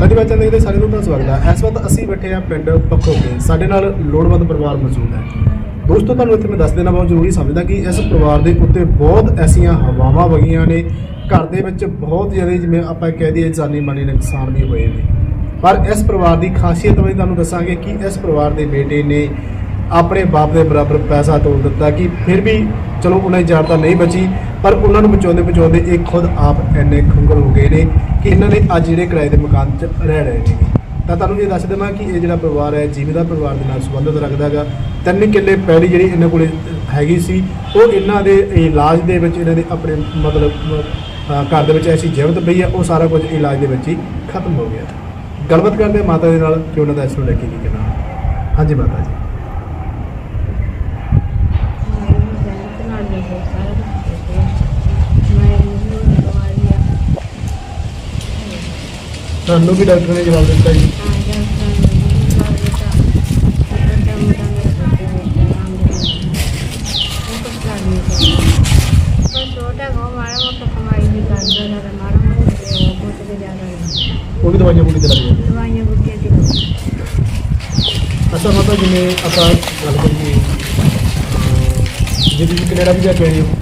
ਧੰਨਵਾਦ ਚੰਦ ਦੇ ਸਾਰੇ ਨੂੰ ਤਾਂ ਸਵਾਗਤ ਹੈ। ਇਸ ਵਕਤ ਅਸੀਂ ਬੈਠੇ ਹਾਂ ਪਿੰਡ ਪੱਖੋਕੇ ਸਾਡੇ ਨਾਲ ਲੋੜਵੰਦ ਪਰਿਵਾਰ ਮੌਜੂਦ ਹੈ। ਦੋਸਤੋ, ਤੁਹਾਨੂੰ ਇੱਥੇ ਮੈਂ ਦੱਸ ਦੇਣਾ ਬਹੁਤ ਜ਼ਰੂਰੀ, ਸਮਝਦਾ ਕਿ ਇਸ ਪਰਿਵਾਰ ਦੇ ਉੱਤੇ ਬਹੁਤ ਐਸੀਆਂ ਹਵਾਵਾਂ ਵਗੀਆਂ ਨੇ। ਘਰ ਦੇ ਵਿੱਚ ਬਹੁਤ ਜ਼ਿਆਦਾ, ਜਿਵੇਂ ਆਪਾਂ ਕਹਿ ਦਈਏ, ਜਾਨੀ ਮਾਨੀ ਨੁਕਸਾਨ ਵੀ ਹੋਏ ਨੇ। ਪਰ ਇਸ ਪਰਿਵਾਰ ਦੀ ਖਾਸੀਅਤ ਵੀ ਤੁਹਾਨੂੰ ਦੱਸਾਂਗੇ ਕਿ ਇਸ ਪਰਿਵਾਰ ਦੇ ਬੇਟੇ ਨੇ ਆਪਣੇ ਬਾਪ ਦੇ ਬਰਾਬਰ ਪੈਸਾ ਤੋਲ ਦਿੱਤਾ ਕਿ ਫਿਰ ਵੀ ਚਲੋ, ਉਹਨਾਂ ਦੀ ਜਾਨ ਤਾਂ ਨਹੀਂ ਬਚੀ, ਪਰ ਉਹਨਾਂ ਨੂੰ ਬਚਾਉਂਦੇ ਬਚਾਉਂਦੇ ਇਹ ਖੁਦ ਆਪ ਇੰਨੇ ਖੰਗਲ ਹੋ ਗਏ ਨੇ ਕਿ ਇਹਨਾਂ ਨੇ ਅੱਜ ਜਿਹੜੇ ਕਿਰਾਏ ਦੇ ਮਕਾਨ 'ਚ ਰਹਿ ਰਹੇ ਨੇ। ਤਾਂ ਤੁਹਾਨੂੰ ਇਹ ਦੱਸ ਦੇਵਾਂ ਕਿ ਇਹ ਜਿਹੜਾ ਪਰਿਵਾਰ ਹੈ ਜ਼ਿਮੀਂਦਾਰ ਪਰਿਵਾਰ ਦੇ ਨਾਲ ਸੰਬੰਧਿਤ ਰੱਖਦਾ ਹੈਗਾ, ਤਿੰਨ ਕਿੱਲੇ ਪਹਿਲੀ ਜਿਹੜੀ ਇਹਨਾਂ ਕੋਲੇ ਹੈਗੀ ਸੀ, ਉਹ ਇਹਨਾਂ ਦੇ ਇਲਾਜ ਦੇ ਵਿੱਚ ਇਹਨਾਂ ਦੇ ਆਪਣੇ ਮਤਲਬ ਘਰ ਦੇ ਵਿੱਚ ਐਸੀ ਜਹਿਮਤ ਪਈ ਹੈ, ਉਹ ਸਾਰਾ ਕੁਝ ਇਲਾਜ ਦੇ ਵਿੱਚ ਹੀ ਖਤਮ ਹੋ ਗਿਆ। ਗੱਲਬਾਤ ਕਰਦੇ ਹਾਂ ਮਾਤਾ ਦੇ ਨਾਲ ਕਿ ਉਹਨਾਂ ਦਾ ਇਸ ਨੂੰ ਲੈ ਕੇ ਕੀ ਕਹਿਣਾ। ਹਾਂਜੀ ਮਾਤਾ ਜੀ। ਤੁਹਾਨੂੰ ਵੀ ਡਾਕਟਰ ਨੇ ਜਵਾਬ ਦਿੱਤਾ ਜੀ। ਉਹ ਵੀ ਦਵਾਈਆਂ ਬੁੱਢੀ ਤੇ ਲੱਗ ਜਾਂਦੀਆਂ ਅੱਛਾ ਮਾਤਾ ਜਿਵੇਂ ਆਪਾਂ ਗੱਲ ਕਰੀਏ ਅਹ, ਜੇ ਤੁਸੀਂ ਕੈਨੇਡਾ ਵੀ ਜਾ ਕੇ ਆਏ ਹੋ। ਤੇ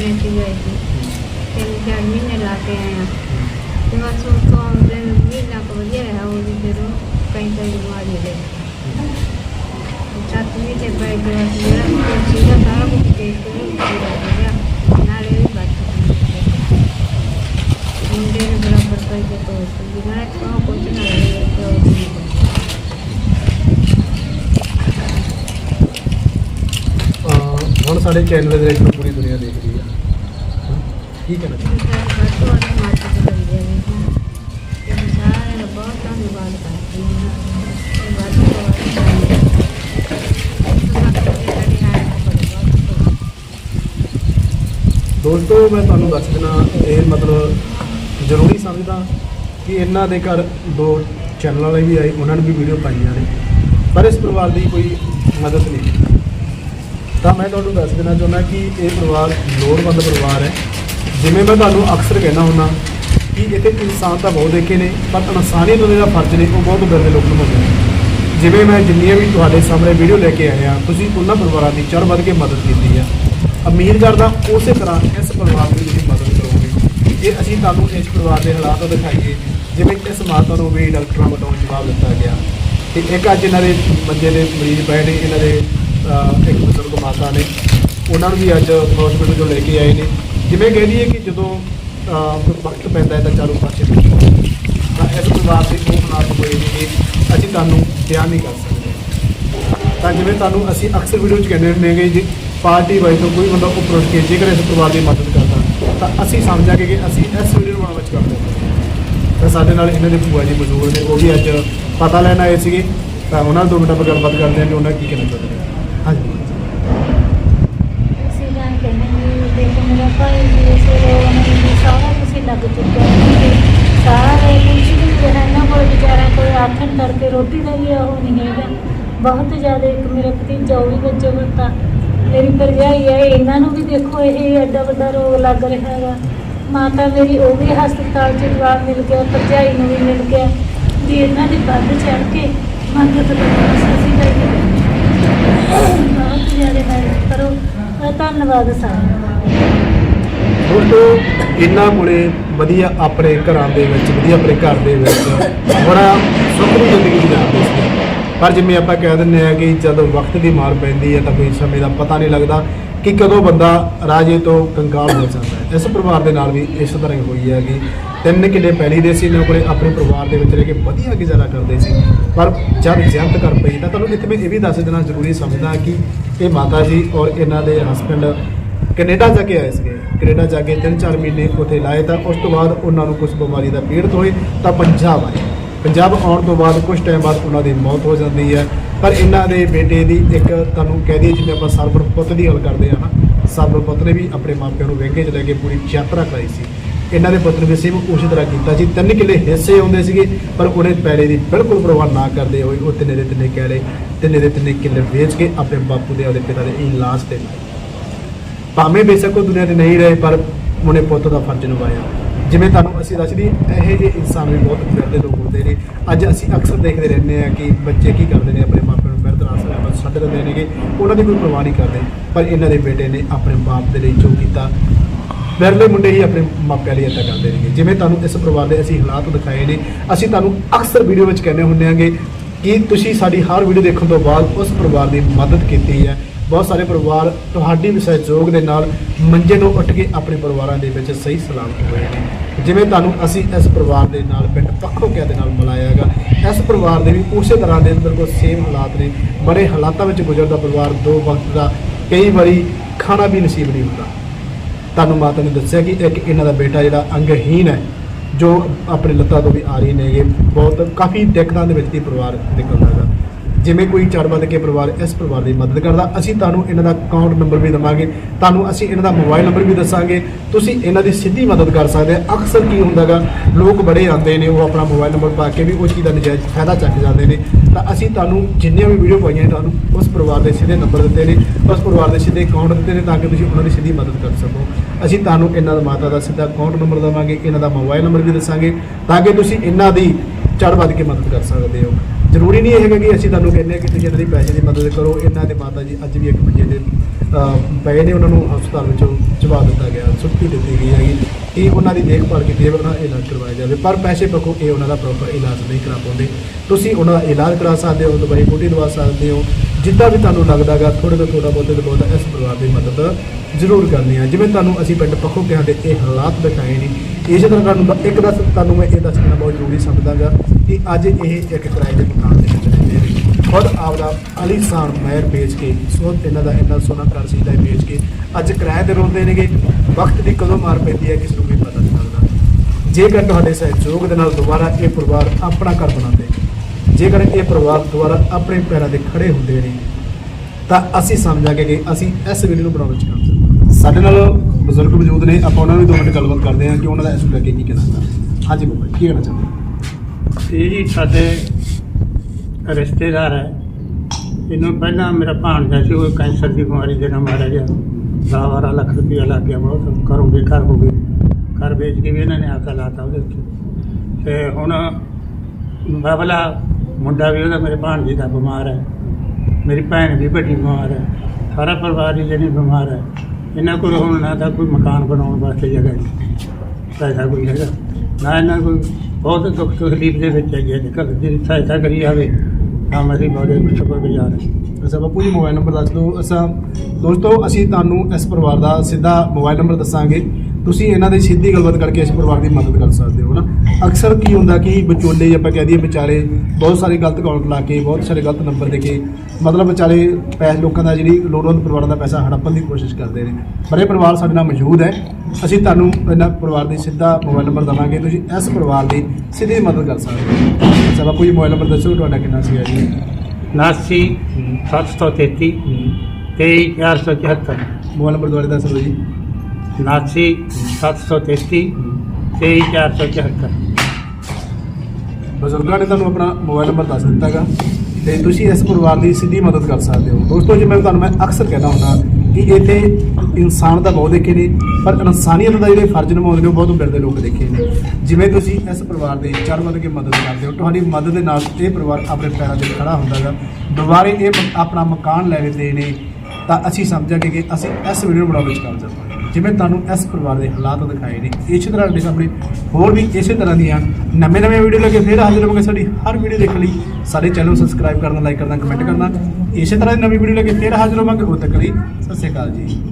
ਬਸ ਉਸ ਤੋਂ ਆਉਂਦੇ ਨੂੰ ਮਹੀਨਾ ਕੁ ਵਧੀਆ ਰਿਹਾ ਉਹ ਵੀ ਫਿਰ ਉਹ ਕਈ ਕਈ ਬਿਮਾਰੀ ਦੇ ਸੱਤ ਮਹੀਨੇ ਪੈ ਗਿਆ ਸੀ ਜਿਹੜਾ ਕੁਛ ਸੀਗਾ ਸਾਰਾ ਕੁਝ ਦੇਖ ਕੇ ਵੀ ਪੂਰਾ ਹੋ ਗਿਆ ਨਾਲੇ ਵੀ ਬਚ ਗਈ ਮੁੰਡੇ ਨੇ ਬਰਾਬਰ ਪੈ ਕੇ ਤੋੜ ਦਿੱਤੀ ਮੈਂ ਕਿਹਾ ਕੁਝ ਨਾ ਰਹੇ ਤੇ ਉਹ ਹੁਣ ਸਾਡੇ ਚੈਨਲ ਦੇ ਵਿੱਚ ਪੂਰੀ ਦੁਨੀਆ ਦੇਖ ਰਹੀ ਹੈ ਹਾਂ, ਕੀ ਕਹਿਣਾ ਚਾਹੁੰਦੇ ਦੋਸਤੋ, ਮੈਂ ਤੁਹਾਨੂੰ ਦੱਸ ਦੇਣਾ ਇਹ ਮਤਲਬ ਜ਼ਰੂਰੀ ਸਮਝਦਾ ਕਿ ਇਹਨਾਂ ਦੇ ਘਰ ਦੋ ਚੈਨਲ ਵਾਲੇ ਵੀ ਆਏ, ਉਹਨਾਂ ਨੇ ਵੀ ਵੀਡੀਓ ਪਾਈਆਂ ਨੇ ਪਰ ਇਸ ਪਰਿਵਾਰ ਦੀ ਕੋਈ ਮਦਦ ਨਹੀਂ। ਤਾਂ ਮੈਂ ਤੁਹਾਨੂੰ ਦੱਸ ਦੇਣਾ ਚਾਹੁੰਦਾ ਕਿ ਇਹ ਪਰਿਵਾਰ ਲੋੜਵੰਦ ਪਰਿਵਾਰ ਹੈ। ਜਿਵੇਂ ਮੈਂ ਤੁਹਾਨੂੰ ਅਕਸਰ ਕਹਿਣਾ ਹੁੰਦਾ ਕਿ ਇੱਥੇ ਇਨਸਾਨ ਤਾਂ ਬਹੁਤ ਦੇਖੇ ਨੇ, ਪਰ ਇਨਸਾਨੀਅਤ ਦਾ ਫਰਜ਼ ਨੇ, ਉਹ ਬਹੁਤ ਬਿਰਲੇ ਲੋਕ ਨਿਭਾਉਂਦੇ ਨੇ। ਜਿਵੇਂ ਮੈਂ ਜਿੰਨੀਆਂ ਵੀ ਤੁਹਾਡੇ ਸਾਹਮਣੇ ਵੀਡੀਓ ਲੈ ਕੇ ਆਇਆ, ਤੁਸੀਂ ਉਹਨਾਂ ਪਰਿਵਾਰਾਂ ਦੀ ਚੜ੍ਹ ਵੱਧ ਕੇ ਮਦਦ ਕੀਤੀ ਹੈ ਉਮੀਦ ਕਰਦਾ ਉਸੇ ਤਰ੍ਹਾਂ ਇਸ ਪਰਿਵਾਰ ਦੀ ਤੁਸੀਂ ਮਦਦ ਕਰੋਗੇ। ਇਹ ਅਸੀਂ ਤੁਹਾਨੂੰ ਇਸ ਪਰਿਵਾਰ ਦੇ ਹਾਲਾਤ ਦਿਖਾਈਏ, ਜਿਵੇਂ ਇਸ ਮਾਤਾ ਨੂੰ ਵੀ ਡਾਕਟਰਾਂ ਵੱਲੋਂ ਜਵਾਬ ਦਿੱਤਾ ਗਿਆ। ਤੇ ਇੱਕ ਅੱਜ ਇਹਨਾਂ ਦੇ ਬੰਦੇ ਦੇ ਮਰੀਜ਼ ਪਏ ਨੇ, ਇਹਨਾਂ ਦੇ ਇੱਕ ਬਜ਼ੁਰਗ ਮਾਤਾ ਨੇ। ਉਹਨਾਂ ਨੂੰ ਵੀ ਅੱਜ ਹਸਪੀਟਲ ਤੋਂ ਲੈ ਕੇ ਆਏ ਨੇ। ਜਿਵੇਂ ਕਹਿ ਲਈਏ ਕਿ ਜਦੋਂ ਅਹ, ਵਕਤ ਪੈਂਦਾ ਹੈ ਤਾਂ ਚਾਰੋਂ ਪਾਸੇ ਤਾਂ ਇਸ ਪਰਿਵਾਰ ਦੇ ਉਹ ਹਾਲਾਤ ਹੋਏ ਨੇ ਅਸੀਂ ਤੁਹਾਨੂੰ ਬਿਆਨ ਨਹੀਂ ਕਰ ਸਕਦੇ। ਤਾਂ ਜਿਵੇਂ ਤੁਹਾਨੂੰ ਅਸੀਂ ਅਕਸਰ ਵੀਡੀਓ 'ਚ ਕਹਿੰਦੇ ਹੁੰਦੇ ਨੇ ਜੀ ਪਾਰਟੀ ਵਾਈਜ਼ ਤੋਂ ਕੋਈ ਬੰਦਾ ਉੱਪਰ ਉੱਠ ਕੇ ਜੇਕਰ ਇਸ ਪਰਿਵਾਰ ਦੀ ਮਦਦ ਕਰਦਾ ਤਾਂ ਅਸੀਂ ਸਮਝਾਂਗੇ ਕਿ ਅਸੀਂ ਇਸ ਵੀਡੀਓ ਨੂੰ ਬਣਾਉਣ ਵਿੱਚ ਕਰਦੇ ਹਾਂ। ਤਾਂ ਸਾਡੇ ਨਾਲ ਇਹਨਾਂ ਦੇ ਭੂਆ ਜੀ ਮਜ਼ਦੂਰ ਨੇ ਉਹ ਵੀ ਅੱਜ ਪਤਾ ਲੈਣ ਆਏ ਸੀਗੇ। ਤਾਂ ਉਹਨਾਂ ਨਾਲ ਦੋ ਮਿੰਟ ਗੱਲਬਾਤ ਕਰਦੇ ਹਾਂ ਕਿ ਉਹਨਾਂ ਕੀ ਕਹਿਣਾ ਚਾਹੁੰਦੇ ਨੇ ਹਾਂਜੀ ਅਸੀਂ ਜਾਣ ਕੇ ਨਹੀਂ ਦੇਖੋ ਮੇਰਾ ਭਾਈ ਜੀ ਸਵੇਰੇ ਉਹਨਾਂ ਨੂੰ ਸਾਰਾ ਕੁਝ ਲੱਗ ਚੁੱਕਾ ਹੈ। ਸਾਰੇ ਕੁਝ ਵੀ ਜਿਹੜਾ ਇਹਨਾਂ ਕੋਲ ਵਿਚਾਰਾ ਕੋਈ ਆਖਣ ਕਰਕੇ ਰੋਟੀ ਦਾ ਵੀ ਉਹ ਨਹੀਂ ਹੈਗਾ। ਬਹੁਤ ਜ਼ਿਆਦਾ ਇੱਕ ਮੇਰਾ ਭਤੀਜਾ ਉਹ ਵੀ ਬੱਚੇ ਬੱਤਾ ਮੇਰੀ ਭਰਜਾਈ ਹੈ, ਇਹਨਾਂ ਨੂੰ ਵੀ ਦੇਖੋ ਇਹ ਐਡਾ ਵੱਡਾ ਰੋਗ ਲੱਗ ਰਿਹਾ ਹੈਗਾ। ਮਾਤਾ ਮੇਰੀ ਉਹ ਵੀ ਹਸਪਤਾਲ 'ਚ ਜਵਾਬ ਮਿਲ ਗਿਆ, ਭਰਜਾਈ ਨੂੰ ਵੀ ਮਿਲ ਗਿਆ। ਵੀ ਇਹਨਾਂ ਦੀ ਵੱਧ ਚੜ ਕੇ ਮਦਦ ਕਰੋ ਅਸੀਂ ਕਰੀਏ ਬਹੁਤ ਜ਼ਿਆਦਾ ਮਿਹਨਤ ਕਰੋ। ਧੰਨਵਾਦ ਸਾਰਿਆਂ ਦਾ। ਹੁਣ ਤੋਂ ਇਹਨਾਂ ਕੋਲੇ ਵਧੀਆ ਆਪਣੇ ਘਰਾਂ ਦੇ ਵਿੱਚ, ਵਧੀਆ ਆਪਣੇ ਘਰ ਦੇ ਵਿੱਚ ਬੜਾ ਸੁਖੀ ਜ਼ਿੰਦਗੀ ਗੁਜ਼ਾਰਦੇ ਸੀ। ਪਰ ਜਿਵੇਂ ਆਪਾਂ ਕਹਿ ਦਿੰਦੇ ਆ ਕਿ ਜਦੋਂ ਵਕਤ ਦੀ ਮਾਰ ਪੈਂਦੀ ਹੈ ਤਾਂ ਕੋਈ ਸਮੇਂ ਦਾ ਪਤਾ ਨਹੀਂ ਲੱਗਦਾ ਕਿ ਕਦੋਂ ਬੰਦਾ ਰਾਜੇ ਤੋਂ ਕੰਗਾਲ ਹੋ ਜਾਂਦਾ ਹੈ। ਇਸ ਪਰਿਵਾਰ ਦੇ ਨਾਲ ਵੀ ਇਸ ਤਰ੍ਹਾਂ ਹੀ ਹੋਈ ਹੈ ਕਿ ਤਿੰਨ ਕਿੱਲੇ ਪਹਿਲੀ ਦੇ ਸੀ, ਇਹਨਾਂ ਕੋਲੇ ਆਪਣੇ ਪਰਿਵਾਰ ਦੇ ਵਿੱਚ ਰਹਿ ਕੇ ਵਧੀਆ ਗੁਜ਼ਾਰਾ ਕਰਦੇ ਸੀ। ਪਰ ਜਦ ਜ਼ਿਆਦਤ ਕਰ ਪਈ ਤਾਂ ਤੁਹਾਨੂੰ ਇੱਥੇ ਮੈਂ ਇਹ ਵੀ ਦੱਸ ਦੇਣਾ ਜ਼ਰੂਰੀ ਸਮਝਦਾ ਕਿ ਇਹ ਮਾਤਾ ਜੀ ਔਰ ਇਹਨਾਂ ਦੇ ਹਸਬੰਡ ਕੈਨੇਡਾ ਜਾ ਕੇ ਆਏ ਸੀਗੇ। ਕੈਨੇਡਾ ਜਾ ਕੇ 3-4 ਮਹੀਨੇ ਉੱਥੇ ਲਾਏ ਤਾਂ ਉਸ ਤੋਂ ਬਾਅਦ ਉਹਨਾਂ ਨੂੰ ਕੁਝ ਬਿਮਾਰੀ ਦਾ ਪੀੜਤ ਹੋਏ ਤਾਂ ਪੰਜਾਬ ਆਏ। ਪੰਜਾਬ ਆਉਣ ਤੋਂ ਬਾਅਦ ਕੁਝ ਟਾਈਮ ਬਾਅਦ ਉਹਨਾਂ ਦੀ ਮੌਤ ਹੋ ਜਾਂਦੀ ਹੈ। ਪਰ ਇਹਨਾਂ ਦੇ ਬੇਟੇ ਦੀ ਇੱਕ ਤੁਹਾਨੂੰ ਕਹਿ ਦਈਏ ਜਿਵੇਂ ਆਪਾਂ ਸਰਵਰ ਪੁੱਤ ਦੀ ਗੱਲ ਕਰਦੇ ਆ ਨਾ ਸਰਵਰ ਪੁੱਤ ਨੇ ਵੀ ਆਪਣੇ ਮਾਪਿਆਂ ਨੂੰ ਵੇਗੇ ਚ ਲੈ ਕੇ ਪੂਰੀ ਯਾਤਰਾ ਕਰਾਈ ਸੀ। ਇਹਨਾਂ ਦੇ ਪੁੱਤਰ ਵੀ ਸੇਮ ਉਸੇ ਤਰ੍ਹਾਂ ਕੀਤਾ ਸੀ। ਤਿੰਨ ਕਿੱਲੇ ਹਿੱਸੇ ਆਉਂਦੇ ਸੀਗੇ, ਪਰ ਉਹਨੇ ਪੈਲੇ ਦੀ ਬਿਲਕੁਲ ਪਰਵਾਹ ਨਾ ਕਰਦੇ ਹੋਏ ਉਹ ਤਿੰਨੇ ਦੇ ਤਿੰਨੇ ਕਹਿ ਤਿੰਨੇ ਦੇ ਤਿੰਨੇ ਕਿੱਲੇ ਵੇਚ ਕੇ ਆਪਣੇ ਬਾਪੂ ਦੇ ਆਪਣੇ ਪਿਤਾ ਦੇ ਇਲਾਜ ਤੇ ਲਾਏ। ਭਾਵੇਂ ਬੇਸ਼ੱਕ ਉਹ ਦੁਨੀਆ ਤੇ ਨਹੀਂ ਰਹੇ, ਪਰ ਉਹਨੇ ਪੁੱਤ ਦਾ ਫਰਜ਼ ਨਿਭਾਇਆ। ਜਿਵੇਂ ਤੁਹਾਨੂੰ ਅਸੀਂ ਦੱਸਦੀ, ਇਹੋ ਜਿਹੇ ਇਨਸਾਨ ਵੀ ਬਹੁਤ ਫਿਰਦੇ ਲੋਕ ਹੁੰਦੇ ਨੇ। ਅੱਜ ਅਸੀਂ ਅਕਸਰ ਦੇਖਦੇ ਰਹਿੰਦੇ ਆ ਕਿ ਬੱਚੇ ਕੀ ਕਰਦੇ ਨੇ, ਆਪਣੇ ਮਾਪਿਆਂ ਨੂੰ ਬਿਰਧ ਆਸ਼ਰਮ ਵਿੱਚ ਛੱਡ ਦਿੰਦੇ ਨੇਗੇ। ਉਹਨਾਂ ਦੀ ਕੋਈ ਪਰਵਾਹ ਨਹੀਂ ਕਰਦੇ। ਪਰ ਇਹਨਾਂ ਦੇ ਬੇਟੇ ਨੇ ਆਪਣੇ ਬਾਪ ਦੇ ਲਈ ਜੋ ਕੀਤਾ ਵਿਰਲੇ ਮੁੰਡੇ ਹੀ ਆਪਣੇ ਮਾਪਿਆਂ ਲਈ ਇੱਦਾਂ ਕਰਦੇ ਨੇਗੇ। ਜਿਵੇਂ ਤੁਹਾਨੂੰ ਇਸ ਪਰਿਵਾਰ ਦੇ ਅਸੀਂ ਹਾਲਾਤ ਦਿਖਾਏ ਨੇ, ਅਸੀਂ ਤੁਹਾਨੂੰ ਅਕਸਰ ਵੀਡੀਓ ਵਿੱਚ ਕਹਿੰਦੇ ਹੁੰਦੇ ਆਂਗੇ ਕਿ ਤੁਸੀਂ ਸਾਡੀ ਹਰ ਵੀਡੀਓ ਦੇਖਣ ਤੋਂ ਬਾਅਦ ਉਸ ਪਰਿਵਾਰ ਦੀ ਮਦਦ ਕੀਤੀ ਹੈ। ਬਹੁਤ ਸਾਰੇ ਪਰਿਵਾਰ ਤੁਹਾਡੀ ਵੀ ਸਹਿਯੋਗ ਦੇ ਨਾਲ ਮੰਜੇ ਤੋਂ ਉੱਠ ਕੇ ਆਪਣੇ ਪਰਿਵਾਰਾਂ ਦੇ ਵਿੱਚ ਸਹੀ ਸਲਾਮਤ ਹੋਏ ਨੇ। ਜਿਵੇਂ ਤੁਹਾਨੂੰ ਅਸੀਂ ਇਸ ਪਰਿਵਾਰ ਦੇ ਨਾਲ, ਪਿੰਡ ਪੱਖੋਕਿਆ ਦੇ ਨਾਲ ਮਿਲਾਇਆ ਹੈਗਾ। ਇਸ ਪਰਿਵਾਰ ਦੇ ਵੀ ਉਸੇ ਤਰ੍ਹਾਂ ਦੇ ਬਿਲਕੁਲ ਸੇਮ ਹਾਲਾਤ ਨੇ। ਬੜੇ ਹਾਲਾਤਾਂ ਵਿੱਚ ਗੁਜ਼ਰਦਾ ਪਰਿਵਾਰ ਦੋ ਵਕਤ ਦਾ ਕਈ ਵਾਰੀ ਖਾਣਾ ਵੀ ਨਸੀਬ ਨਹੀਂ ਹੁੰਦਾ। ਤੁਹਾਨੂੰ ਮਾਤਾ ਨੇ ਦੱਸਿਆ ਕਿ ਇੱਕ ਇਹਨਾਂ ਦਾ ਬੇਟਾ ਜਿਹੜਾ ਅੰਗਹੀਨ ਹੈ, ਜੋ ਆਪਣੇ ਲੱਤਾਂ ਤੋਂ ਵੀ ਆ ਰਹੀ ਨੇਗੇ। ਬਹੁਤ ਕਾਫੀ ਦਿੱਕਤਾਂ ਦੇ ਵਿੱਚ ਦੀ ਪਰਿਵਾਰ ਨਿਕਲਦਾ ਹੈਗਾ। ਜਿਵੇਂ ਕੋਈ ਚੜ ਵੱਧ ਕੇ ਪਰਿਵਾਰ ਇਸ ਪਰਿਵਾਰ ਦੀ ਮਦਦ ਕਰਦਾ, ਅਸੀਂ ਤੁਹਾਨੂੰ ਇਹਨਾਂ ਦਾ ਅਕਾਊਂਟ ਨੰਬਰ ਵੀ ਦਵਾਂਗੇ, ਤੁਹਾਨੂੰ ਅਸੀਂ ਇਹਨਾਂ ਦਾ ਮੋਬਾਈਲ ਨੰਬਰ ਵੀ ਦੱਸਾਂਗੇ, ਤੁਸੀਂ ਇਹਨਾਂ ਦੀ ਸਿੱਧੀ ਮਦਦ ਕਰ ਸਕਦੇ ਆ ਅਕਸਰ ਕੀ ਹੁੰਦਾਗਾ, ਲੋਕ ਬੜੇ ਆਉਂਦੇ ਨੇ, ਉਹ ਆਪਣਾ ਮੋਬਾਈਲ ਨੰਬਰ ਪਾ ਕੇ ਵੀ ਉਹ ਚੀਜ਼ ਦਾ ਨਜਾਇਜ਼ ਫਾਇਦਾ ਚੱਕ ਜਾਂਦੇ ਨੇ। ਤਾਂ ਅਸੀਂ ਤੁਹਾਨੂੰ ਜਿੰਨੀਆਂ ਵੀ ਵੀਡੀਓ ਪਾਈਆਂ ਨੇ, ਤੁਹਾਨੂੰ ਉਸ ਪਰਿਵਾਰ ਦੇ ਸਿੱਧੇ ਨੰਬਰ ਦਿੱਤੇ ਨੇ, ਉਸ ਪਰਿਵਾਰ ਦੇ ਸਿੱਧੇ ਅਕਾਊਂਟ ਦਿੱਤੇ ਨੇ ਤਾਂ ਕਿ ਤੁਸੀਂ ਉਹਨਾਂ ਦੀ ਸਿੱਧੀ ਮਦਦ ਕਰ ਸਕੋ। ਅਸੀਂ ਤੁਹਾਨੂੰ ਇਹਨਾਂ ਦਾ ਮਾਤਾ ਦਾ ਸਿੱਧਾ ਅਕਾਊਂਟ ਨੰਬਰ ਦੇਵਾਂਗੇ, ਇਹਨਾਂ ਦਾ ਮੋਬਾਈਲ ਨੰਬਰ ਵੀ ਦੱਸਾਂਗੇ, ਤਾਂ ਕਿ ਤੁਸੀਂ ਇਹਨਾਂ ਦੀ ਚੜ੍ਹ ਵੱਧ ਕੇ ਮਦਦ ਕਰ ਸਕਦੇ ਹੋ। ਜ਼ਰੂਰੀ ਨਹੀਂ ਇਹ ਹੈਗਾ ਕਿ ਅਸੀਂ ਤੁਹਾਨੂੰ ਕਹਿੰਦੇ ਹਾਂ ਕਿ ਤੁਸੀਂ ਇਹਨਾਂ ਦੀ ਪੈਸੇ ਦੀ ਮਦਦ ਕਰੋ। ਇਹਨਾਂ ਦੇ ਮਾਤਾ ਜੀ ਅੱਜ ਵੀ ਇੱਕ ਬੱਚੇ ਦੇ ਅਹ, ਪਏ ਨੇ ਉਹਨਾਂ ਨੂੰ ਹਸਪਤਾਲ ਵਿੱਚੋਂ ਚਵਾ ਦਿੱਤਾ ਗਿਆ ਛੁੱਟੀ ਦਿੱਤੀ ਗਈ ਹੈਗੀ। ਕਿ ਉਹਨਾਂ ਦੀ ਦੇਖਭਾਲ ਕੀਤੀ ਜਾਵੇ ਉਹਨਾਂ ਦਾ ਇਲਾਜ ਕਰਵਾਇਆ ਜਾਵੇ। ਪਰ ਪੈਸੇ ਪੱਖੋਂ ਇਹ ਉਹਨਾਂ ਦਾ ਪ੍ਰੋਪਰ ਇਲਾਜ ਨਹੀਂ ਕਰਾ ਪਾਉਂਦੇ। ਤੁਸੀਂ ਉਹਨਾਂ ਦਾ ਇਲਾਜ ਕਰਾ ਸਕਦੇ ਹੋ ਦਵਾਈ ਬੂਟੀ ਦਵਾ ਸਕਦੇ ਹੋ। ਜਿੱਦਾਂ ਵੀ ਤੁਹਾਨੂੰ ਲੱਗਦਾਗਾ ਥੋੜੇ ਤੋਂ ਥੋੜਾ ਬਹੁਤੇ ਤੋਂ ਬਹੁਤਾ ਇਸ ਪਰਿਵਾਰ ਦੀ ਮਦਦ ਜ਼ਰੂਰ ਕਰਨੀ ਹੈ। ਜਿਵੇਂ ਤੁਹਾਨੂੰ ਅਸੀਂ ਪਿੰਡ ਪੱਖੋਂ ਕਿਹਾ ਦੇ ਇਹ ਹਾਲਾਤ ਦਿਖਾਏ ਨੇ ਇਸੇ ਤਰ੍ਹਾਂ ਤੁਹਾਨੂੰ ਇੱਕ ਦੱਸ, ਤੁਹਾਨੂੰ ਮੈਂ ਇਹ ਦੱਸਣਾ ਬਹੁਤ ਜ਼ਰੂਰੀ ਸਮਝਦਾਗਾ ਕਿ ਅੱਜ ਇਹ ਇੱਕ ਕਿਰਾਏ ਦੇ ਮਕਾਨ ਦੇ ਵਿੱਚ ਰਹਿੰਦੇ ਨੇ। ਖੁਦ ਆਪਦਾ ਅਲੀਸ਼ਾਨ ਮਹਿਰ ਵੇਚ ਕੇ, ਸੋ ਇਹਨਾਂ ਦਾ ਇੰਨਾ ਸੋਨਾ ਘਰ ਸੀ ਦਾ ਵੇਚ ਕੇ ਅੱਜ ਕਿਰਾਏ ਤੇ ਰੋਂਦੇ ਨੇਗੇ। ਵਕਤ ਦੀ ਕਦੋਂ ਮਾਰ ਪੈਂਦੀ ਹੈ, ਕਿਸ ਨੂੰ ਵੀ ਪਤਾ ਨਹੀਂ ਲੱਗਦਾ। ਜੇਕਰ ਤੁਹਾਡੇ ਸਹਿਯੋਗ ਦੇ ਨਾਲ ਦੁਬਾਰਾ ਇਹ ਪਰਿਵਾਰ ਆਪਣਾ ਘਰ ਬਣਾਉਂਦੇ, ਜੇਕਰ ਇਹ ਪਰਿਵਾਰ ਦੁਬਾਰਾ ਆਪਣੇ ਪੈਰਾਂ ਤੇ ਖੜੇ ਹੁੰਦੇ ਨੇ, ਤਾਂ ਅਸੀਂ ਸਮਝਾਂਗੇ ਕਿ ਅਸੀਂ ਇਸ ਵੀਡੀਓ ਨੂੰ ਬਣਾਉਣ ਵਿੱਚ ਕਾਮਯਾਬ ਸਾਡੇ ਨਾਲ ਬਜ਼ੁਰਗ ਮੌਜੂਦ ਨੇ ਆਪਾਂ ਉਹਨਾਂ ਨੂੰ ਦੋ ਮਿੰਟ ਗੱਲਬਾਤ ਕਰਦੇ ਹਾਂ ਕਿ ਉਹਨਾਂ ਦਾ ਇਸ ਨੂੰ ਲੈ ਕੇ ਕੀ ਕਹਿਣਾ ਹੈ ਹਾਂਜੀ ਬਾਬਾ ਜੀ, ਕੀ ਕਹਿਣਾ ਚਾਹੁੰਦੇ ਇਹ ਜੀ ਸਾਡੇ ਰਿਸ਼ਤੇਦਾਰ ਹੈ। ਇਹਨੂੰ ਪਹਿਲਾਂ ਮੇਰਾ ਭਾਣਜਾ ਸੀ ਉਹ ਕੈਂਸਰ ਦੀ ਬਿਮਾਰੀ ਦੇ ਨਾਲ ਮਾਰਿਆ ਗਿਆ। 10 ਲੱਖ ਰੁਪਇਆ ਲੱਗ ਗਿਆ ਬਹੁਤ ਘਰੋਂ ਬੇਘਰ ਹੋ ਗਏ। ਘਰ ਵੇਚ ਕੇ ਵੀ ਇਹਨਾਂ ਨੇ ਆਤਾ ਲਾਤਾ ਉਹਦੇ ਉੱਤੇ ਤੇ ਹੁਣ ਬਾਬਲਾ ਮੁੰਡਾ ਵੀ ਉਹਦਾ ਮੇਰੇ ਭਾਣਜੇ ਦਾ ਬਿਮਾਰ ਹੈ। ਮੇਰੀ ਭੈਣ ਵੀ ਵੱਡੀ ਬਿਮਾਰ ਹੈ। ਸਾਰਾ ਪਰਿਵਾਰ ਹੀ ਜਿਹਨੇ ਬਿਮਾਰ ਹੈ। ਇਹਨਾਂ ਕੋਲ ਹੁਣ ਨਾ ਤਾਂ ਕੋਈ ਮਕਾਨ ਬਣਾਉਣ ਵਾਸਤੇ ਜਗ੍ਹਾ ਹੈ ਪੈਸਾ ਕੋਈ ਹੈਗਾ। ਨਾ ਇਹਨਾਂ ਕੋਲ ਬਹੁਤ ਦੁੱਖ ਤਕਲੀਫ ਦੇ ਵਿੱਚ ਹੈਗੇ ਅੱਜ ਕੱਲ੍ਹ ਜਿਹੜੀ ਸਹਾਇਤਾ ਕਰੀ ਜਾਵੇ, ਤਾਂ ਅਸੀਂ ਬੜੇ ਸ਼ੁਕਰਗੁਜ਼ਾਰ ਹਾਂ। ਅੱਛਾ, ਬਾਪੂ ਜੀ, ਮੋਬਾਈਲ ਨੰਬਰ ਦੱਸ ਦਿਓ। ਅਸਾਂ ਦੋਸਤੋ, ਅਸੀਂ ਤੁਹਾਨੂੰ ਇਸ ਪਰਿਵਾਰ ਦਾ ਸਿੱਧਾ ਮੋਬਾਈਲ ਨੰਬਰ ਦੱਸਾਂਗੇ। ਤੁਸੀਂ ਇਹਨਾਂ ਦੀ ਸਿੱਧੀ ਗੱਲਬਾਤ ਕਰਕੇ ਇਸ ਪਰਿਵਾਰ ਦੀ ਮਦਦ ਕਰ ਸਕਦੇ ਹੋ ਨਾ ਅਕਸਰ ਕੀ ਹੁੰਦਾ ਕਿ ਵਿਚੋਲੇ ਆਪਾਂ ਕਹਿ ਦਈਏ ਵਿਚਾਰੇ ਬਹੁਤ ਸਾਰੇ ਗਲਤ ਅਕਾਊਂਟ ਲਾ ਕੇ ਬਹੁਤ ਸਾਰੇ ਗਲਤ ਨੰਬਰ ਦੇ ਕੇ ਮਤਲਬ ਵਿਚਾਰੇ ਪੈਸੇ ਲੋਕਾਂ ਦਾ ਜਿਹੜੀ ਲੋੜਵੰਦ ਪਰਿਵਾਰਾਂ ਦਾ ਪੈਸਾ ਹੜੱਪਣ ਦੀ ਕੋਸ਼ਿਸ਼ ਕਰਦੇ ਨੇ। ਪਰ ਇਹ ਪਰਿਵਾਰ ਸਾਡੇ ਨਾਲ ਮੌਜੂਦ ਹੈ। ਅਸੀਂ ਤੁਹਾਨੂੰ ਇਹਨਾਂ ਪਰਿਵਾਰ ਦੀ ਸਿੱਧਾ ਮੋਬਾਈਲ ਨੰਬਰ ਦਵਾਂਗੇ। ਤੁਸੀਂ ਇਸ ਪਰਿਵਾਰ ਦੀ ਸਿੱਧੀ ਮਦਦ ਕਰ ਸਕਦੇ ਹੋ। ਅੱਛਾ ਬਾਪੂ ਜੀ ਮੋਬਾਈਲ ਨੰਬਰ ਦੱਸੋ ਤੁਹਾਡਾ ਕਿੰਨਾ ਸੀਗਾ ਜੀ? 79 733 23474 ਮੋਬਾਈਲ ਨੰਬਰ ਦੁਬਾਰਾ ਦੱਸ ਦਿਓ ਜੀ। 79 733 23474 ਬਜ਼ੁਰਗਾਂ ਨੇ ਤੁਹਾਨੂੰ ਆਪਣਾ ਮੋਬਾਈਲ ਨੰਬਰ ਦੱਸ ਦਿੱਤਾ ਹੈਗਾ ਤੇ ਤੁਸੀਂ ਇਸ ਪਰਿਵਾਰ ਦੀ ਸਿੱਧੀ ਮਦਦ ਕਰ ਸਕਦੇ ਹੋ। ਦੋਸਤੋ ਜਿਵੇਂ ਤੁਹਾਨੂੰ ਮੈਂ ਅਕਸਰ ਕਹਿਣਾ ਹੁੰਦਾ ਕਿ ਇੱਥੇ ਇਨਸਾਨ ਦਾ ਬਹੁਤ ਦੇਖੇ ਨੇ, ਪਰ ਇਨਸਾਨੀਅਤ ਦਾ ਜਿਹੜੇ ਫਰਜ਼ ਨਿਭਾਉਂਦੇ ਨੇ ਉਹ ਬਹੁਤ ਬਿਰਦੇ ਲੋਕ ਦੇਖੇ ਨੇ। ਜਿਵੇਂ ਤੁਸੀਂ ਇਸ ਪਰਿਵਾਰ ਦੇ ਚੜ ਵੱਧ ਕੇ ਮਦਦ ਕਰਦੇ ਹੋ, ਤੁਹਾਡੀ ਮਦਦ ਦੇ ਨਾਲ ਇਹ ਪਰਿਵਾਰ ਆਪਣੇ ਪੈਰਾਂ ਤੇ ਖੜਾ ਹੁੰਦਾ ਹੈਗਾ। ਦੁਬਾਰੇ ਇਹ ਆਪਣਾ ਮਕਾਨ ਲੈ ਲੈਂਦੇ ਨੇ ਤਾਂ ਅਸੀਂ ਸਮਝਾਂਗੇ ਕਿ ਅਸੀਂ ਇਸ ਵੀਡੀਓ ਬਣਾਉਣ ਵਿੱਚ ਕਾਮਯਾਬ ਹਾਂ। ਜਿਵੇਂ ਤੁਹਾਨੂੰ ਇਸ ਪਰਿਵਾਰ ਦੇ ਹਾਲਾਤ ਦਿਖਾਏ ਨੇ, ਇਸੇ ਤਰ੍ਹਾਂ ਦੇ ਸਾਹਮਣੇ ਹੋਰ ਵੀ ਇਸੇ ਤਰ੍ਹਾਂ ਦੀਆਂ ਨਵੇਂ ਨਵੇਂ ਵੀਡੀਓ ਲੈ ਕੇ ਫਿਰ ਹਾਜ਼ਰ ਹੋਵਾਂਗੇ ਸਾਡੀ ਹਰ ਵੀਡੀਓ ਦੇਖਣ ਲਈ। ਸਾਡੇ ਚੈਨਲ ਨੂੰ ਸਬਸਕ੍ਰਾਈਬ ਕਰਨਾ ਲਾਈਕ ਕਰਨਾ ਕਮੈਂਟ ਕਰਨਾ। ਇਸੇ ਤਰ੍ਹਾਂ ਦੀ ਨਵੀਂ ਵੀਡੀਓ ਲੈ ਕੇ ਫਿਰ ਹਾਜ਼ਰ ਹੋਵਾਂਗੇ। ਉਦੋਂ ਤੱਕ ਲਈ ਸਤਿ ਸ਼੍ਰੀ ਅਕਾਲ ਜੀ।